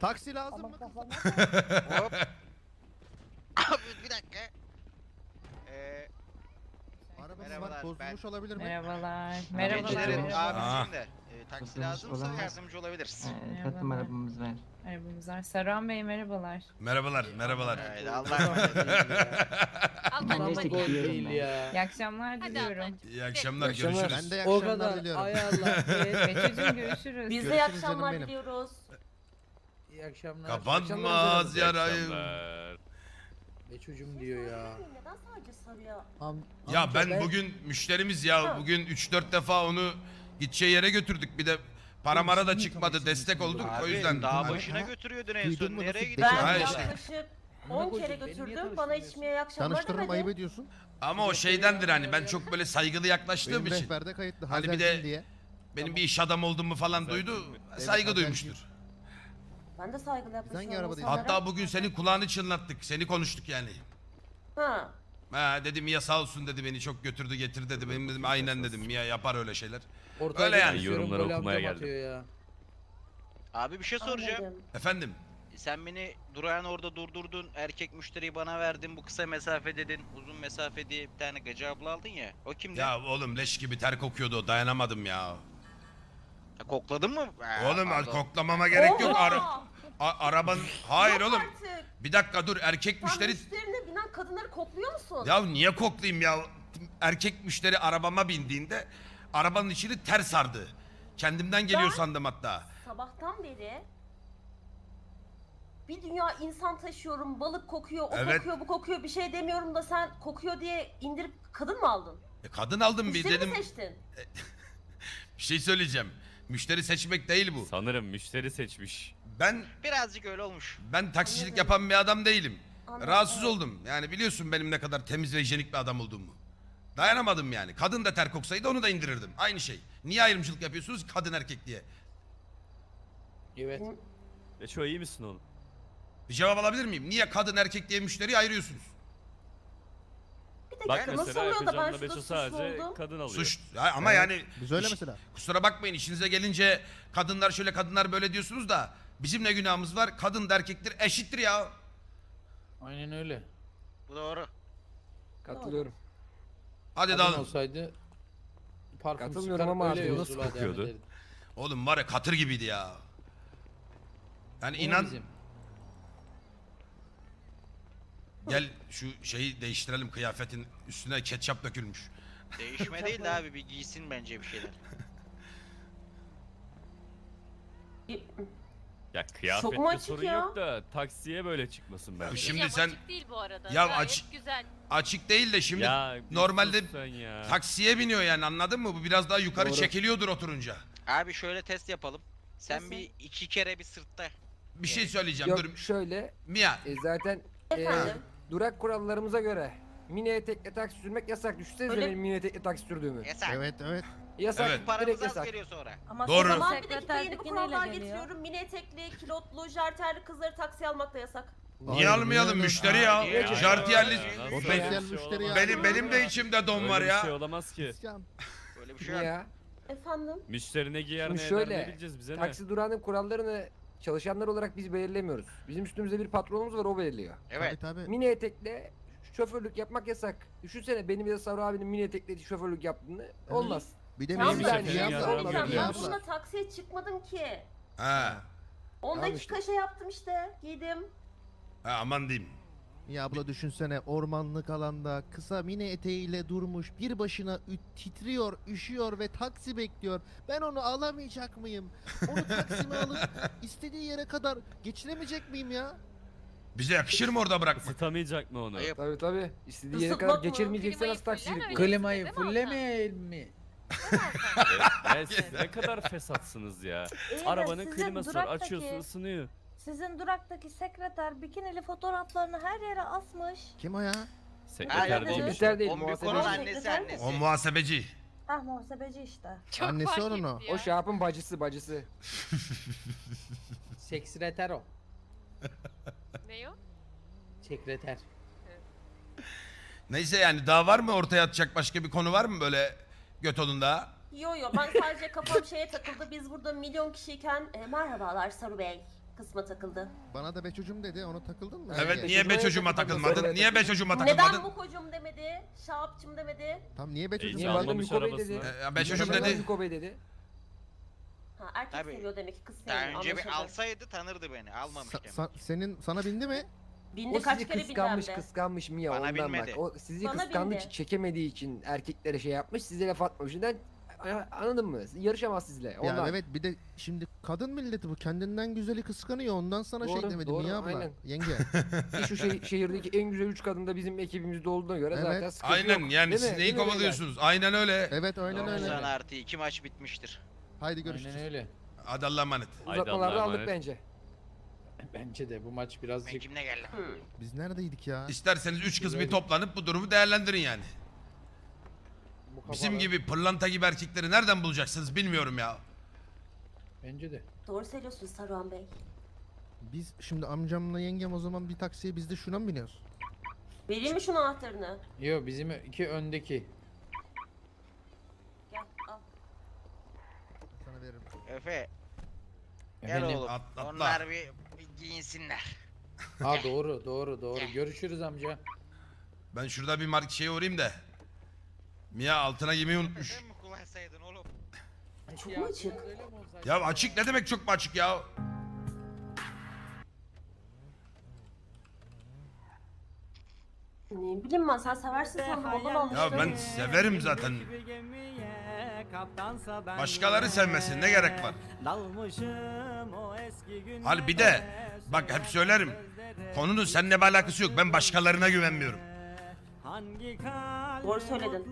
Taksi lazım Ama mı? Hop. Abi bir dakika. Ee, Arabamız Merhabalar, var bozulmuş olabilir mi? Merhabalar. Merhabalar. geceleri merhabalar. abisiyim de. E, taksi Bozulmuş lazımsa olamaz. yardımcı olabiliriz. Ee, Katım arabamız var. Arabamız var. Saran Bey merhabalar. Merhabalar, merhabalar. Haydi Allah rahmet Ben neyse gol gidiyorum değil ben. ya. İyi akşamlar Hadi diliyorum. İyi akşamlar, Akşamlar. görüşürüz. Ben de iyi O akşamlar kadar. diliyorum. Ay Allah. Evet. Betül'cüm görüşürüz. Görüşürüz Biz de iyi canım akşamlar benim. diliyoruz. İyi akşamlar. Kapanmaz yarayım. Ne çocuğum diyor ya. Neden sadece sarıya? Am Ya amca ben bugün müşterimiz ya. Bugün 3-4 defa onu gideceği yere götürdük. Bir de para mara da çıkmadı. Destek olduk. o yüzden. dağ başına götürüyordun en Duydun son. mu Nereye nasıl gidiyorsun? Ben Hayır işte. yaklaşık Amına 10 kere götürdüm. Bana içmeye iyi akşamlar Tanıştırırım ayıp demedi. ediyorsun. Ama o şeydendir hani ben çok böyle saygılı yaklaştığım Benim için. rehberde kayıtlı. Hani bir de- diye. Benim bir iş adamı olduğumu falan duydu. Saygı duymuştur. Ben de saygılı yaklaşıyorum. hangi arabadaydın? insanlara. Hatta bugün senin kulağını çınlattık. Seni konuştuk yani. Ha. Ha dedim Mia sağ olsun dedi beni çok götürdü getir dedi. Benim dedim aynen dedim Mia yapar öyle şeyler. Ortaya Öyle yani. Yorumları okumaya geldim. ya. Abi bir şey soracağım. anladım. Efendim Sen beni durağın orada durdurdun. Erkek müşteriyi bana verdin. Bu kısa mesafe dedin. Uzun mesafe diye bir tane gacı abla aldın ya. O kimdi? ya oğlum leş gibi ter kokuyordu o dayanamadım ya. Ha, kokladın mı? Ha, Oğlum pardon. koklamama gerek yok. Ara, a- araban hayır Yok oğlum. artık. Bir dakika dur erkek Sen müşteri müşterine binen kadınları kokluyor musun? Ya niye koklayayım ya? Erkek müşteri arabama bindiğinde arabanın içini ter sardı. Kendimden geliyor Ben- sandım hatta. Sabahtan beri bir dünya insan taşıyorum. Balık kokuyor, o Evet. kokuyor, bu kokuyor. Bir şey demiyorum da sen kokuyor diye indirip kadın mı aldın? E, kadın aldım bir Müşteri dedim. seçtin? Bir şey söyleyeceğim. Müşteri seçmek değil bu. Sanırım müşteri seçmiş. Ben Birazcık öyle olmuş. ben taksicilik Anladım. yapan bir adam değilim. Anladım, Rahatsız oldum. Yani biliyorsun benim ne kadar temiz ve hijyenik bir adam olduğumu. Dayanamadım yani. Kadın da ter koksaydı onu da indirirdim. Aynı şey. Niye ayrımcılık yapıyorsunuz kadın erkek diye? Evet. E şu iyi misin oğlum? Bir cevap alabilir miyim? Niye kadın erkek diye müşteriyi ayırıyorsunuz? Dakika Bak nasıl mesela oluyor da ben Efecan'la şurada Beço suçlu sadece oldum? kadın alıyor. Suç. Ha, ama Evet, yani Biz öyle iş- mesela. Kusura bakmayın işinize gelince kadınlar şöyle kadınlar böyle diyorsunuz da bizim ne günahımız var? Kadın da erkektir eşittir ya. Aynen öyle. Bu doğru. Katılıyorum. Hadi Kadın dağılın. olsaydı parfüm Katılmıyorum sıkar, ama öyle abi, nasıl yolculuğa devam kokuyordu? ederdi. Oğlum var ya katır gibiydi ya. Yani Bu mu inan bizim? Gel şu şeyi değiştirelim kıyafetin üstüne ketçap dökülmüş. Değişme değil de abi bir giysin bence bir şeyler. Ya Çok mu kıyafette açık sorun ya? yok da taksiye böyle çıkmasın ben. Şimdi sen- açık değil bu arada. Ya Gayet açık- güzel. Açık değil de şimdi ya bir normalde sus sen ya. taksiye biniyor yani anladın mı? Bu biraz daha yukarı Doğru. çekiliyordur oturunca. Abi şöyle test yapalım. Sen Nasıl? bir iki kere bir sırtta. Bir şey söyleyeceğim Yok dur. şöyle Mia e, zaten e, Efendim? Durak kurallarımıza göre mini etekle taksi sürmek yasak. Düşünsenize Öyle- benim mini etekle taksi sürdüğümü. Yasak. Evet evet. Yasak. Evet. Direkt Paramız az yasak. geliyor sonra. Ama Doğru. o zaman bir dakika yeni bir Sekreterlik kurallar geliyor? getiriyorum. Mini etekli, kilotlu, jarterli kızları taksiye almak da yasak. niye Hayır, almayalım niye müşteri ya? Niye ya? Jartiyerli Nasıl öyle bir şey müşteri ya. benim benim de içimde don Öyle var bir ya. şey olamaz ki. İsyan. Böyle bir şey Niye yok. ya? Efendim? Müşteri ne giyer Şimdi ne şöyle, eder ne bileceğiz bize ne? Taksi durağının kurallarını çalışanlar olarak biz belirlemiyoruz. Bizim üstümüzde bir patronumuz var o belirliyor. Evet. Tabii tabii. Mini etekle şoförlük yapmak yasak. Düşünsene benim ya da Savru abinin mini etekle şoförlük yaptığını olmaz. Bir de Tamam benim bir de dakika, Niye ya, abla? söyleyeceğim, Söyleyeceğim Niye ben bununla taksiye çıkmadım ki. Ha. 10 Tamam dakika şey yaptım işte. Giydim. ha aman diyeyim. Ya abla düşünsene ormanlık alanda kısa mini eteğiyle durmuş bir başına ü- titriyor, üşüyor ve taksi bekliyor. Ben onu alamayacak mıyım? Onu taksime alıp istediği yere kadar geçiremeyecek miyim ya? Bize yakışır mı orada bırakmak? Isıtamayacak mı onu? Ayıp. Tabii tabii. İstediği yere Isıtmak kadar mı? geçirmeyeceksen Klimayı nasıl yürüyor? Klimayı Değil mi Altan? fullemeyelim mi? Siz ne kadar fesatsınız ya. İyi de Arabanın sizin kliması var açıyorsun ısınıyor. Sizin duraktaki sekreter bikinili fotoğraflarını her yere asmış. Kim o ya? Sekreter Aynen. değilmiş. Sekreter değil O muhasebeci. annesi annesi. O muhasebeci. Ah muhasebeci işte. Çok Annesi fark onun o. etti ya. O şahapın bacısı bacısı. Sekreter o. Ne o? Sekreter. Neyse yani daha var mı ortaya atacak başka bir konu var mı böyle göt odunda? Yo yo ben sadece kafam şeye takıldı. Biz burada milyon kişiyken e, merhabalar Saru Bey. Kısma takıldı. Bana da be çocuğum dedi ona takıldın mı? Evet Yenge? niye be çocuğuma takılmadın? Niye be çocuğuma Neden takılmadın? bu kocum demedi? Şahapçım demedi? Tam niye be çocuğum Niye dedi? bana almamış Bey dedi? Ee, be çocuğum Neden dedi. Miko Bey dedi. Ha erkek Tabii. seviyor demek ki kız Daha sevmiyor. önce bir anlaşıldı. alsaydı tanırdı beni. Almamış Sa- demek. sa- senin sana bindi mi? Bindi O kaç sizi kere kıskanmış de. kıskanmış Mia Bana ondan bilmedi. bak. O sizi Bana kıskandığı bindi. için çekemediği için erkeklere şey yapmış size laf atmamış. Neden? Anladın mı? Yarışamaz sizle. Ondan. Ya evet bir de şimdi kadın milleti bu kendinden güzeli kıskanıyor ondan sana şey Doğru, demedim doğru, niye abla? aynen. Yenge. Şu şey, şehirdeki en güzel üç kadın da bizim ekibimizde olduğuna göre Evet. zaten sıkıntı Aynen yok. yani Değil siz neyi Değil mi beyler? kovalıyorsunuz? Aynen öyle. Evet aynen Doğru. öyle. 90 artı 2 maç bitmiştir. Haydi görüşürüz. Aynen öyle. Hadi Allah'a emanet. Haydi Uzatmalarda Allah'a aldık emanet. bence. Bence de bu maç Ben birazcık kimle geldim? Biz neredeydik ya? İsterseniz üç kız bir toplanıp bu durumu değerlendirin yani. Bu kafalar- Bizim gibi pırlanta gibi erkekleri nereden bulacaksınız bilmiyorum ya. Bence de. Doğru söylüyorsun Saruhan Bey. Biz şimdi amcamla yengem o zaman bir taksiye biz de şuna mı biniyoruz? Vereyim mi şunun anahtarını? Yo bizim iki öndeki. Gel al. Sana veririm. Efe gel Efendim? oğlum. Atla, atla. Onlar bir, bir giyinsinler. Ha doğru doğru doğru. Görüşürüz amca. Ben şurada bir mark şeye uğrayayım da. Mia altına giymeyi unutmuş. Sen mi kullansaydın oğlum? Çok mu açık? Ya açık ne demek çok mu açık ya? Ne bileyim ben sen seversin sandım ondan Ya almıştım. ben severim zaten. Başkaları sevmesin ne gerek var? Hal bir de bak hep söylerim. Konunun seninle bir alakası yok. Ben başkalarına güvenmiyorum. Doğru söyledin.